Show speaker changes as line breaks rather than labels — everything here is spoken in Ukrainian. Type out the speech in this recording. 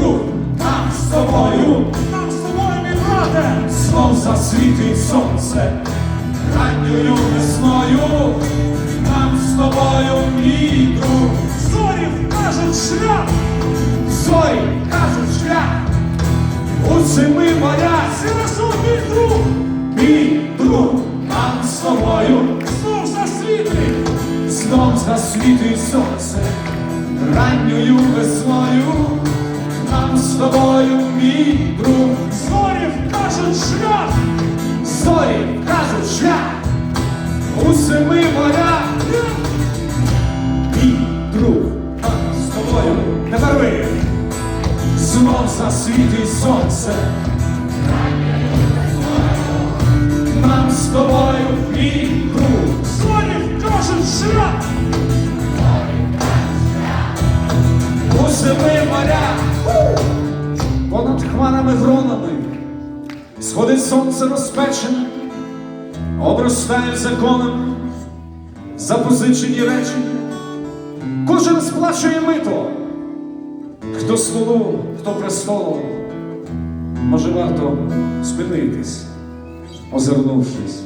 друг, нам з тобою,
Нам з тобою, мій брате!
знов засвітить сонце, ранньою весною, нам з тобою, мій друг,
Зорі вкажуть шлях!
зорі кажуть шлях, у семи морях,
Сірасу, мій друг!
мій друг, нам з тобою,
Знов засвітлі!
знов засвітить сонце, у семи морях. Мій друг, а з тобою тепер ви. Знов засвітить сонце. Нам з тобою, мій друг,
Зорі вкажуть шлях!
у семи морях. Понад хмарами гронами сходить сонце розпечене, обростає законом. Запозичені речі, Кожен сплачує мито, хто столу, хто престолу, Може, варто спинитись, озирнувшись.